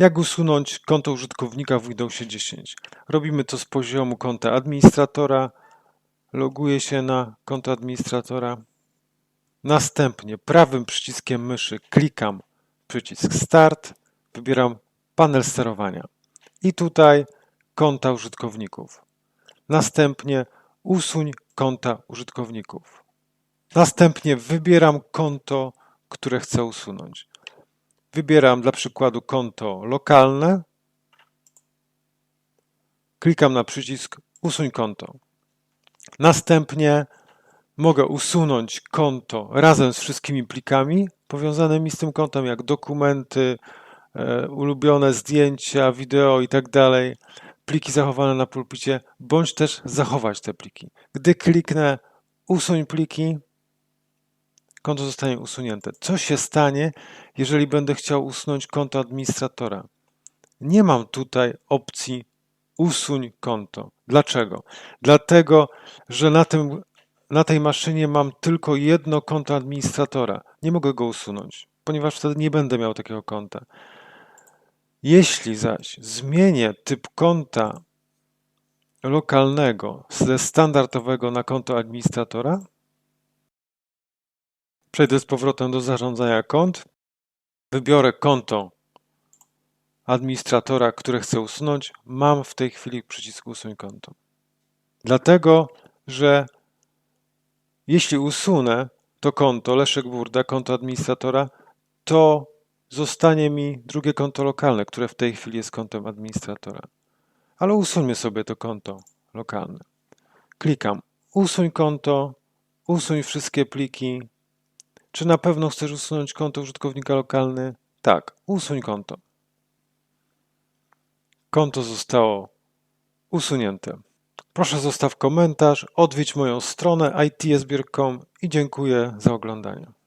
Jak usunąć konto użytkownika w Windowsie 10? Robimy to z poziomu konta administratora. Loguję się na konto administratora. Następnie prawym przyciskiem myszy klikam przycisk Start, wybieram panel sterowania i tutaj konta użytkowników. Następnie usuń konta użytkowników. Następnie wybieram konto, które chcę usunąć. Wybieram dla przykładu konto lokalne. Klikam na przycisk Usuń konto. Następnie mogę usunąć konto razem z wszystkimi plikami powiązanymi z tym kontem, jak dokumenty, e, ulubione zdjęcia, wideo itd. Pliki zachowane na pulpicie, bądź też zachować te pliki. Gdy kliknę Usuń pliki, konto zostanie usunięte. Co się stanie, jeżeli będę chciał usunąć konto administratora? Nie mam tutaj opcji usuń konto. Dlaczego? Dlatego, że na, tym, na tej maszynie mam tylko jedno konto administratora. Nie mogę go usunąć, ponieważ wtedy nie będę miał takiego konta. Jeśli zaś zmienię typ konta lokalnego ze standardowego na konto administratora, Przejdę z powrotem do zarządzania kont. Wybiorę konto administratora, które chcę usunąć. Mam w tej chwili przycisk usuń konto. Dlatego, że jeśli usunę to konto Leszek Burda, konto administratora, to zostanie mi drugie konto lokalne, które w tej chwili jest kontem administratora. Ale usuńmy sobie to konto lokalne. Klikam usuń konto, usuń wszystkie pliki, czy na pewno chcesz usunąć konto użytkownika lokalny? Tak, usuń konto. Konto zostało usunięte. Proszę zostaw komentarz, odwiedź moją stronę itsbier.com i dziękuję za oglądanie.